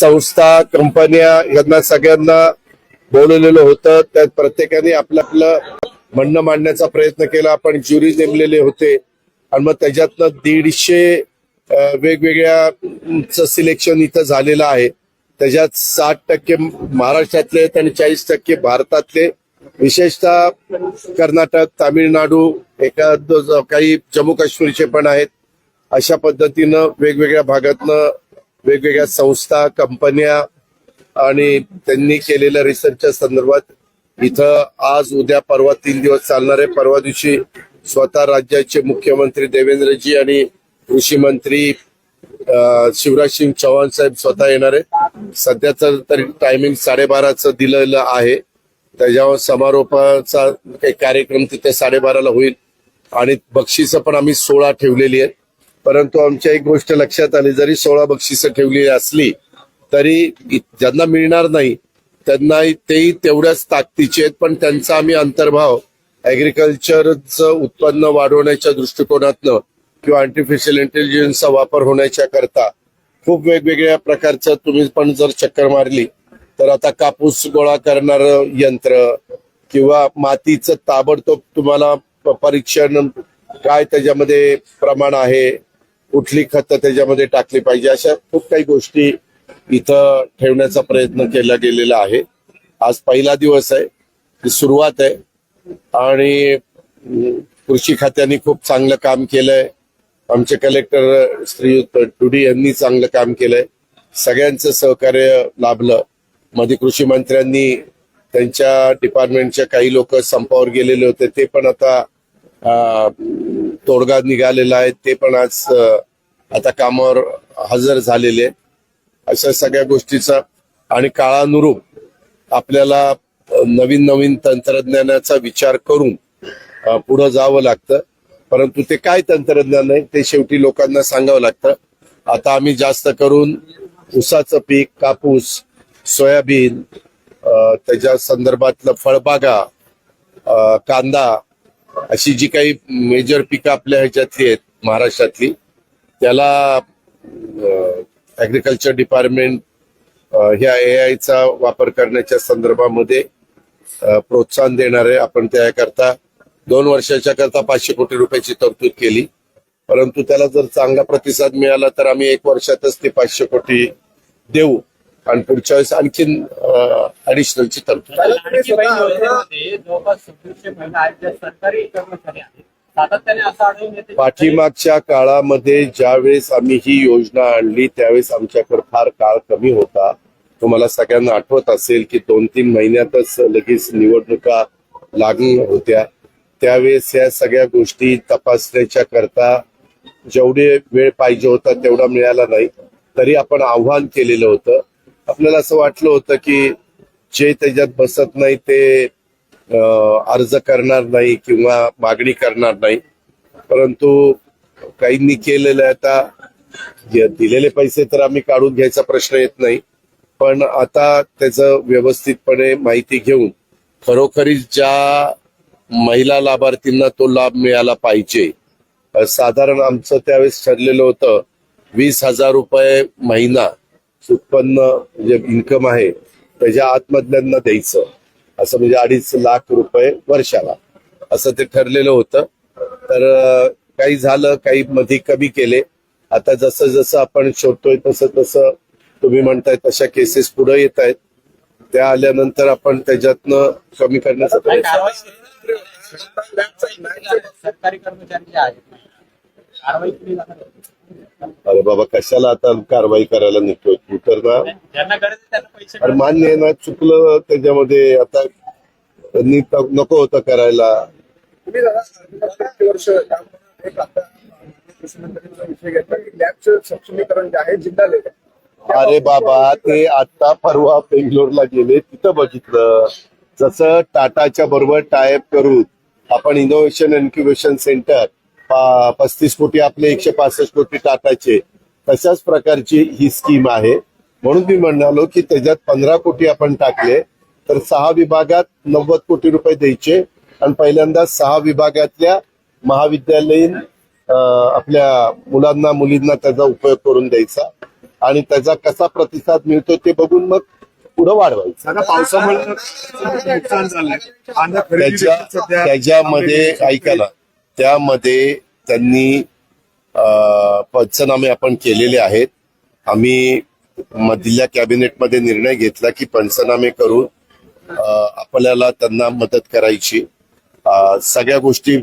संस्था कंपन्या यांना सगळ्यांना बोलवलेलं होतं. त्यात प्रत्येकाने आपलं आपलं म्हणणं मांडण्याचा प्रयत्न केला. आपण ज्युरी नेमलेले होते. आणि मग त्याच्यातनं दीडशे वेगवेगळ्या सिलेक्शन इथं झालेलं आहे. त्याच्यात साठ टक्के महाराष्ट्रातले आहेत आणि चाळीस टक्के भारतातले. विशेषतः कर्नाटक तामिळनाडू एका काही जम्मू काश्मीरचे पण आहेत. अशा पद्धतीनं वेगवेगळ्या भागातनं वेगवेगळ्या संस्था कंपन्या आणि त्यांनी केलेल्या रिसर्चच्या संदर्भात इथं आज उद्या परवा तीन दिवस चालणार आहे. परवा दिवशी स्वतः राज्याचे मुख्यमंत्री देवेंद्रजी आणि कृषी मंत्री शिवराज सिंग चौहान साहेब स्वतः येणार आहे सध्याचं तरी टायमिंग साडेबाराचं दिलेलं आहे. त्याच्यावर समारोपाचा काही कार्यक्रम तिथे साडेबाराला होईल. आणि बक्षिसं पण आम्ही सोळा ठेवलेली आहेत. परंतु आमच्या एक गोष्ट लक्षात आली जरी सोळा बक्षिसं ठेवलेली असली तरी ज्यांना मिळणार नाही त्यांना तेही तेवढ्याच ताकदीचे आहेत पण त्यांचा आम्ही अंतर्भाव ऍग्रिकल्चरचं उत्पन्न वाढवण्याच्या दृष्टिकोनातनं किंवा आर्टिफिशियल इंटेलिजन्सचा वापर होण्याच्या करता खूप वेगवेगळ्या प्रकारचं तुम्ही पण जर चक्कर मारली तर आता कापूस गोळा करणार यंत्र किंवा मातीचं ताबडतोब तुम्हाला परीक्षण काय त्याच्यामध्ये प्रमाण आहे कुठली खतं त्याच्यामध्ये टाकली पाहिजे अशा खूप काही गोष्टी इथं ठेवण्याचा प्रयत्न केला गेलेला आहे. आज पहिला दिवस आहे ही सुरुवात आहे. आणि कृषी खात्याने खूप चांगलं काम केलंय. आमचे कलेक्टर श्रीयुत टुडी यांनी चांगलं काम केलंय. सगळ्यांचं सहकार्य लाभलं. मध्ये कृषी मंत्र्यांनी त्यांच्या डिपार्टमेंटच्या काही लोक संपावर गेलेले होते ते पण आता तोडगा निघालेला आहे ते पण आज आता कामावर हजर झालेले अशा सगळ्या गोष्टीचा आणि काळानुरूप आपल्याला नवीन नवीन तंत्रज्ञानाचा विचार करून पुढं जावं लागतं. परंतु ते काय तंत्रज्ञान आहे ते शेवटी लोकांना सांगावं लागतं. आता आम्ही जास्त करून ऊसाचं पीक कापूस सोयाबीन त्याच्या संदर्भातलं फळबागा कांदा अशी जी काही मेजर पिकं आपल्या ह्याच्यातली आहेत महाराष्ट्रातली त्याला ऍग्रिकल्चर डिपार्टमेंट ह्या ए आयचा वापर करण्याच्या संदर्भामध्ये प्रोत्साहन देणारे आपण त्याकरता दोन वर्षाच्या करता पाचशे कोटी रुपयाची तरतूद केली. परंतु त्याला जर चांगला प्रतिसाद मिळाला तर आम्ही एक वर्षातच ते पाचशे कोटी देऊ. आणि पुढच्या वेळेस आणखीन ऍडिशनलची तरतूद. ज्या पाठीमागच्या काळामध्ये ज्यावेळेस आम्ही ही योजना आणली त्यावेळेस आमच्याकडे फार काळ कमी होता. तुम्हाला सगळ्यांना आठवत असेल की दोन तीन महिन्यातच लगेच निवडणुका लागून होत्या. त्यावेळेस या सगळ्या गोष्टी तपासण्याच्या करता जेवढे वेळ पाहिजे होता तेवढा मिळाला नाही. तरी आपण आव्हान केलेलं होतं. आपल्याला असं वाटलं होतं की जे त्याच्यात बसत नाही ते अर्ज करणार नाही किंवा मागणी करणार नाही. परंतु काहींनी केलेलं आहे आता दिलेले पैसे तर आम्ही काढून घ्यायचा प्रश्न येत नाही. पण आता त्याचं व्यवस्थितपणे माहिती घेऊन खरोखरीच ज्या महिला लाभार्थींना तो लाभ मिळाला पाहिजे साधारण आमचं त्यावेळेस ठरलेलं होतं वीस हजार रुपये महिना उत्पन्न जे इन्कम आहे त्याच्या आतमधल्यांना द्यायचं. असं म्हणजे अडीच लाख रुपये वर्षाला. असं ते ठरलेलं होतं. तर काही झालं काही मध्ये कमी केले. आता जसं जसं आपण शोधतोय तसं तसं तुम्ही म्हणताय तशा केसेस पुढे येत आहेत त्या आल्यानंतर आपण त्याच्यातनं कमी करण्याचा प्रयत्न अरे बाबा कशाला आता कारवाई करायला निघतोय तू? तर ना ज्यांना गरज आहे त्यांना पैसे अरे मान्य आहे ना चुकलं त्याच्यामध्ये आता त्यांनी त- नको होतं करायला. तुम्ही जरा प्रत्येक वर्ष यामध्ये एक आता कृषीमंत्र्यांचा विषय घेतला की लॅबचं सक्षमीकरण जे आहे जिल्हा लेवल अरे बाबा ते आता परवा बेंगलोरला गेले तिथं बघितलं. जसं टाटाच्या बरोबर टायप करून आपण इनोव्हेशन इन्क्युबेशन सेंटर पस्तीस कोटी आपले एकशे पासष्ट कोटी टाटाचे तशाच प्रकारची ही स्कीम आहे. म्हणून मी म्हणालो की त्याच्यात पंधरा कोटी आपण टाकले तर सहा विभागात नव्वद कोटी रुपये द्यायचे. आणि पहिल्यांदा सहा विभागातल्या महाविद्यालयीन आपल्या मुलांना मुलींना त्याचा उपयोग करून द्यायचा. आणि त्याचा कसा प्रतिसाद मिळतो ते बघून मग पुढे वाढवायचं. पावसामुळे त्याच्यामध्ये ऐका ना. त्यामध्ये त्यांनी पंचनामे आपण केलेले आहेत. आम्ही मधल्या कॅबिनेटमध्ये निर्णय घेतला की पंचनामे करून आपल्याला त्यांना मदत करायची. सगळ्या गोष्टी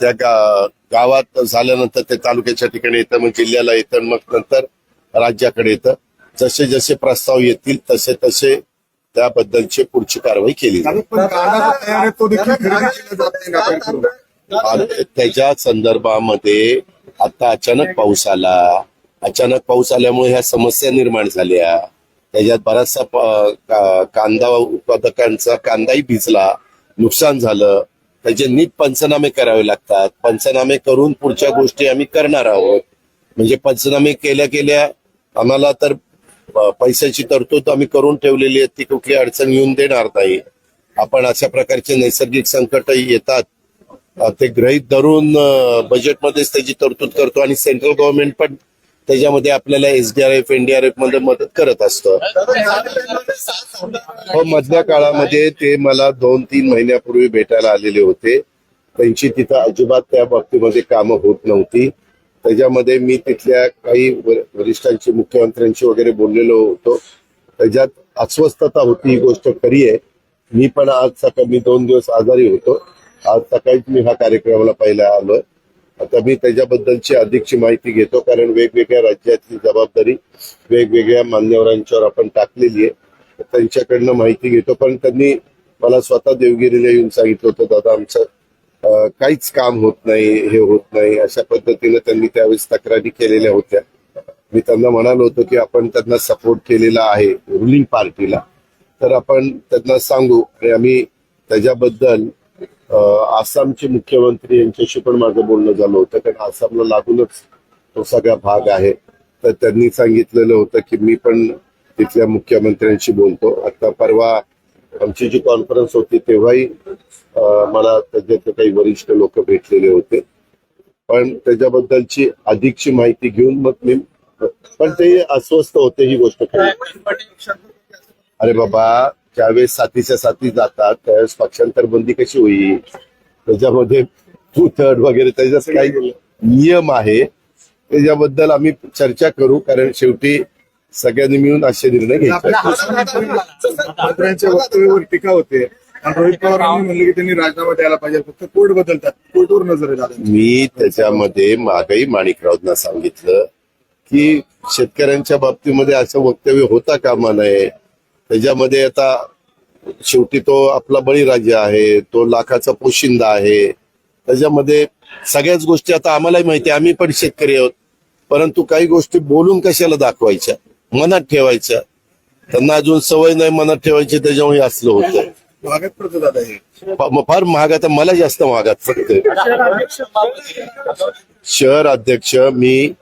त्या गा- गावात झाल्यानंतर ते तालुक्याच्या ठिकाणी येतं मग जिल्ह्याला येतं मग नंतर राज्याकडे येतं. जसे जसे प्रस्ताव येतील तसे तसे त्याबद्दलची पुढची कारवाई केली जाईल. त्याच्या संदर्भामध्ये आता अचानक पाऊस आला. अचानक पाऊस आल्यामुळे ह्या समस्या निर्माण झाल्या. त्याच्यात बराचसा कांदा उत्पादकांचा कांदाही भिजला. नुकसान झालं. त्याचे नीट पंचनामे करावे लागतात. पंचनामे करून पुढच्या गोष्टी आम्ही करणार आहोत. म्हणजे पंचनामे केल्या केल्या आम्हाला तर पैशाची तरतूद आम्ही करून ठेवलेली आहे. ती कुठली अडचण येऊन देणार नाही. आपण अशा प्रकारचे नैसर्गिक संकट येतात. ते गृहीत धरून बजेटमध्येच त्याची तरतूद करतो आणि सेंट्रल गव्हर्नमेंट पण त्याच्यामध्ये आपल्याला एसडीआरएफ एनडीआरएफमध्ये मदत करत असतं. हो मधल्या काळामध्ये ते मला दोन तीन महिन्यापूर्वी भेटायला आलेले होते. त्यांची तिथं अजिबात त्या बाबतीमध्ये कामं होत नव्हती. त्याच्यामध्ये मी तिथल्या काही वरिष्ठांशी मुख्यमंत्र्यांशी वगैरे बोललेलो होतो. त्याच्यात अस्वस्थता होती ही गोष्ट खरी आहे. मी पण आज सकाळी मी दोन दिवस आजारी होतो. आज सकाळीच मी ह्या कार्यक्रमाला पहिला आलोय. आता मी त्याच्याबद्दलची अधिकची माहिती घेतो कारण वेगवेगळ्या राज्यातली जबाबदारी वेगवेगळ्या मान्यवरांच्यावर आपण टाकलेली आहे. त्यांच्याकडनं माहिती घेतो. पण त्यांनी मला स्वतः देवगिरीला येऊन सांगितलं होतं दादा आमचं काहीच काम होत नाही हे होत नाही. अशा पद्धतीनं त्यांनी त्यावेळेस तक्रारी केलेल्या होत्या. मी त्यांना म्हणालो होतो की आपण त्यांना सपोर्ट केलेला आहे रुलिंग पार्टीला तर आपण त्यांना सांगू आणि आम्ही त्याच्याबद्दल आसामचे मुख्यमंत्री यांच्याशी पण माझं बोलणं झालं होतं. कारण आसामला लागूनच तो सगळा भाग आहे. तर त्यांनी सांगितलेलं होतं की मी पण तिथल्या मुख्यमंत्र्यांशी बोलतो. आता परवा आमची जी कॉन्फरन्स होती तेव्हाही मला त्याच्यातले काही वरिष्ठ लोक भेटलेले होते. पण त्याच्याबद्दलची अधिकची माहिती घेऊन मग मी पण ते अस्वस्थ होते ही गोष्ट अरे बाबा ज्यावेळेस साथीच्या साथी जातात त्यावेळेस पक्षांतर बंदी कशी होईल? त्याच्यामध्ये थर्ड वगैरे त्याच्यात काही नियम आहे. त्याच्याबद्दल आम्ही चर्चा करू कारण शेवटी सगळ्यांनी मिळून असे निर्णय घ्यायचे मंत्र्यांच्या वक्तव्यावर टीका होते. रोहित पवारांनी म्हणले की त्यांनी राजीनामा द्यायला पाहिजे फक्त कोर्ट बदलतात. कोर्टवर नजर मी त्याच्यामध्ये मागही माणिकरावना सांगितलं की शेतकऱ्यांच्या बाबतीमध्ये असं वक्तव्य होता कामा नये. त्याच्यामध्ये आता शेवटी तो आपला बळीराजा आहे तो लाखाचा पोशिंदा आहे. त्याच्यामध्ये सगळ्याच गोष्टी आता आम्हालाही माहिती आहे, आम्ही पण शेतकरी आहोत. परंतु काही गोष्टी बोलून कशाला दाखवायच्या? मनात ठेवायच्या. त्यांना अजून सवय नाही मनात ठेवायची त्याच्यामुळे असलं होतं. भागात पडतो दादा हे. फ- फार महागात मला जास्त महागात पडते शहर अध्यक्ष मी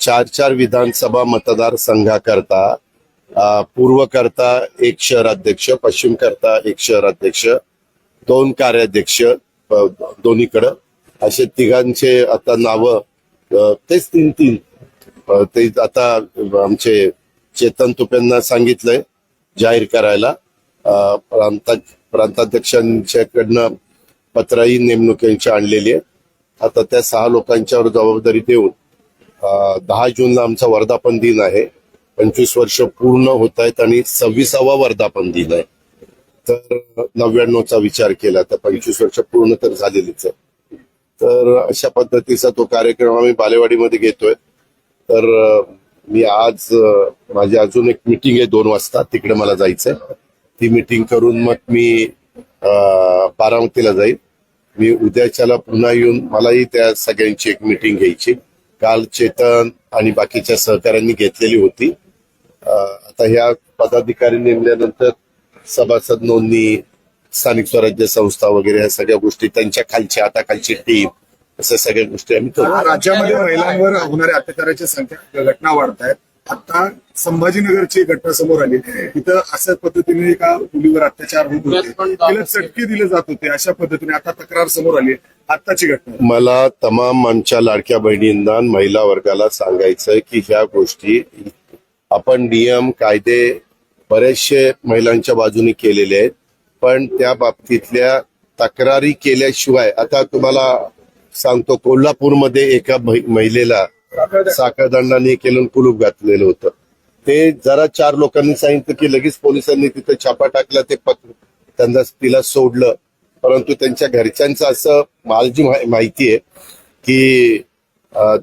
चार चार विधानसभा मतदारसंघाकरता पूर्व करता एक शहर अध्यक्ष पश्चिम करता एक शहर अध्यक्ष दोन कार्याध्यक्ष दोन्हीकडं. असे तिघांचे आता नावं तेच तीन तीन. ते आता आमचे चेतन तुपेंना सांगितलंय जाहीर करायला. प्रांता प्रांताध्यक्षांच्याकडनं पत्रही नेमणुकींची आणलेली आहे आता त्या सहा लोकांच्यावर जबाबदारी देऊन दहा जूनला आमचा वर्धापन दिन आहे. पंचवीस वर्ष पूर्ण होत आहेत आणि सव्वीसावा वर्धापन दिन आहे. तर नव्याण्णवचा विचार केला तर पंचवीस वर्ष पूर्ण तर झालेलीच आहे. तर अशा पद्धतीचा तो कार्यक्रम आम्ही बालेवाडीमध्ये घेतोय. तर मी आज माझी अजून एक मिटिंग आहे दोन वाजता. तिकडे मला जायचंय. ती मिटिंग करून मग मी बारामतीला जाईल मी उद्याच्याला पुन्हा येऊन मलाही त्या सगळ्यांची एक मिटिंग घ्यायची. काल चेतन आणि बाकीच्या सहकाऱ्यांनी घेतलेली होती. आता ह्या पदाधिकारी नेमल्यानंतर सभासद नोंदणी स्थानिक स्वराज्य संस्था वगैरे ह्या सगळ्या गोष्टी त्यांच्या खालच्या हाताखालची टीम अशा सगळ्या गोष्टी आम्ही करू राज्यामध्ये महिलांवर होणाऱ्या अत्याचाराची संख्या घटना वाढत आहेत. आता संभाजीनगरची घटना समोर आली. तिथं अशा पद्धतीने एका मुलीवर अत्याचार होत होते. तिला चटके दिले जात होते. अशा पद्धतीने आता तक्रार समोर आली. आत्ताची घटना. मला तमाम आमच्या लाडक्या बहिणींना महिला वर्गाला सांगायचंय की ह्या गोष्टी आपण नियम कायदे बरेचसे महिलांच्या बाजूने केलेले आहेत. पण त्या बाबतीतल्या तक्रारी केल्याशिवाय आता तुम्हाला सांगतो कोल्हापूरमध्ये एका महि- महिलेला साखरदांडाने केलं कुलूप घातलेलं होतं. ते जरा चार लोकांनी सांगितलं की लगेच पोलिसांनी तिथे छापा टाकला ते पक त्यांना तिला सोडलं. परंतु त्यांच्या घरच्यांचं असं मला जी माहि- माहिती आहे की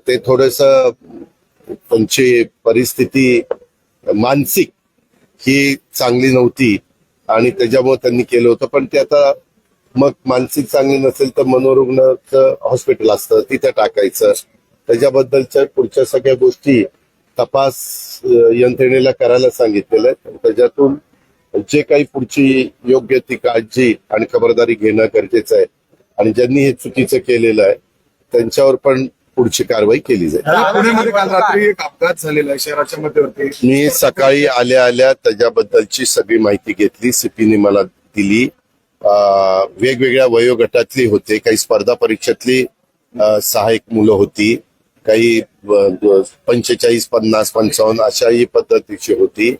ते थोडस त्यांची परिस्थिती मानसिक ही चांगली नव्हती आणि त्याच्यामुळे त्यांनी केलं होतं. पण ते आता मग मानसिक चांगली नसेल तर मनोरुग्णाचं हॉस्पिटल असतं तिथे टाकायचं. त्याच्याबद्दलच्या पुढच्या सगळ्या गोष्टी तपास यंत्रणेला करायला सांगितलेलं आहे त्याच्यातून जे काही पुढची योग्य ती काळजी आणि खबरदारी घेणं गरजेचं आहे. आणि ज्यांनी हे चुकीचं केलेलं आहे त्यांच्यावर पण पुढची कारवाई केली जाईल. पुण्यामध्ये काल रात्री एक अपघात झालेला आहे शहराच्या मध्यवर्ती. मी सकाळी आल्या आल्या त्याच्याबद्दलची सगळी माहिती घेतली. सीपीने मला दिली. वेगवेगळ्या वयोगटातली होते. काही स्पर्धा परीक्षेतली अं, सहायक मुलं होती. काही पंचेचाळीस पन्नास पंचावन्न अशाही पद्धतीची होती.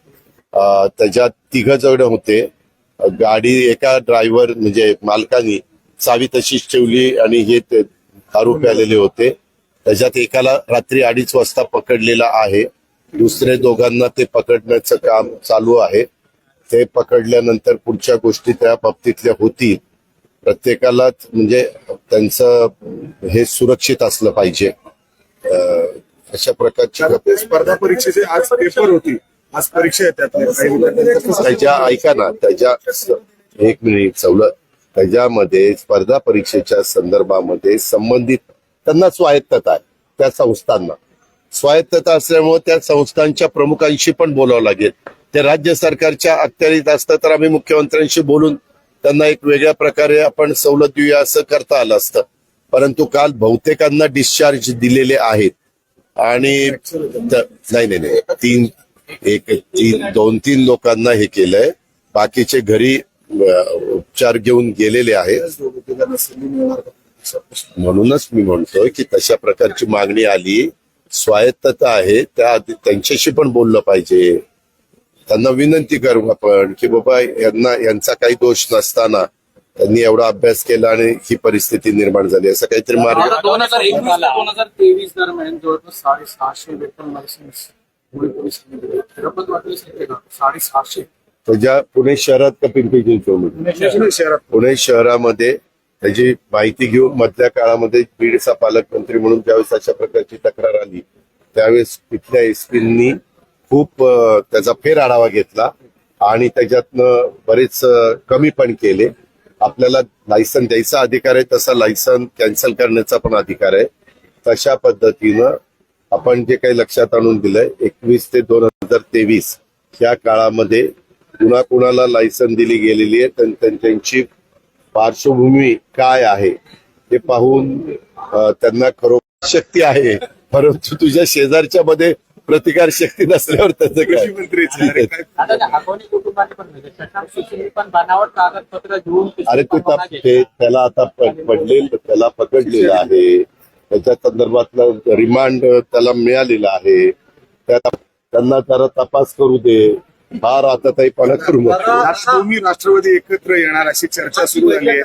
त्याच्यात तिघ जण होते. गाडी एका ड्रायव्हर म्हणजे मालकानी चावी तशीच ठेवली आणि हे ते दारू प्यालेले होते. त्याच्यात एकाला रात्री अडीच वाजता पकडलेला आहे. दुसरे दोघांना ते पकडण्याचं काम चालू आहे. ते पकडल्यानंतर पुढच्या गोष्टी त्या बाबतीतल्या होतील. प्रत्येकालाच म्हणजे त्यांचं हे सुरक्षित असलं पाहिजे. अशा प्रकारची स्पर्धा परीक्षेचे आज पेपर होती. आज परीक्षा. त्याच्या ऐका ना त्याच्या एक मिनिट सवलत. त्याच्यामध्ये स्पर्धा परीक्षेच्या संदर्भामध्ये संबंधित त्यांना स्वायत्तता आहे त्या संस्थांना. स्वायत्तता असल्यामुळे त्या संस्थांच्या प्रमुखांशी पण बोलावं लागेल. ते राज्य सरकारच्या अखत्यारीत असतं तर आम्ही मुख्यमंत्र्यांशी बोलून त्यांना एक वेगळ्या प्रकारे आपण सवलत देऊया असं करता आलं असतं. परंतु काल बहुतेकांना डिस्चार्ज दिलेले आहेत. आणि नाही नाही नाही. तीन एक तीन दोन तीन लोकांना हे केलंय. बाकीचे घरी उपचार घेऊन गेलेले आहेत. म्हणूनच मी म्हणतोय की तशा प्रकारची मागणी आली. स्वायत्तता आहे त्या आधी त्यांच्याशी पण बोललं पाहिजे. त्यांना विनंती करू आपण की बाबा यांना यांचा काही दोष नसताना त्यांनी एवढा अभ्यास केला आणि ही परिस्थिती निर्माण झाली. असं काहीतरी मार्ग दोन हजार एकवीस दोन हजार तेवीस दरम्यान जवळपास साडेसहाशे वेतन लायसन्स पुणे पोलिसांनी साडेसहाशे. पुणे शहरात का पिंपरी चिंचवड पुणे शहरात. पुणे शहरामध्ये त्याची माहिती घेऊन मधल्या काळामध्ये बीडचा पालकमंत्री म्हणून ज्यावेळेस अशा प्रकारची तक्रार आली त्यावेळेस तिथल्या एसपींनी खूप त्याचा फेर आढावा घेतला आणि त्याच्यातनं बरेच कमी पण केले. आपल्याला लायसन द्यायचा अधिकार आहे तसा लायसन कॅन्सल करण्याचा पण अधिकार आहे. तशा पद्धतीनं आपण जे काही लक्षात आणून दिलंय एकवीस ते दोन हजार तेवीस या काळामध्ये कुणा कुणाला लायसन दिली गेलेली आहे त्यां- त्यां- त्यांची पार्श्वभूमी काय आहे हे पाहून त्यांना खरोखर शक्ती आहे. परंतु तुझ्या शेजारच्या मध्ये प्रतिकार शक्ती नसल्यावर त्याचं कृषी काय? अरे म्हणजे अरे ते. ते त्याला आता प- पडलेलं त्याला पकडलेलं आहे. त्याच्या संदर्भातलं रिमांड त्याला मिळालेलं आहे. त्या त्यांना जरा तपास करू दे. फार आता ताईपणा करू मग. आता दोन्ही राष्ट्रवादी एकत्र येणार अशी चर्चा सुरू झाली आहे.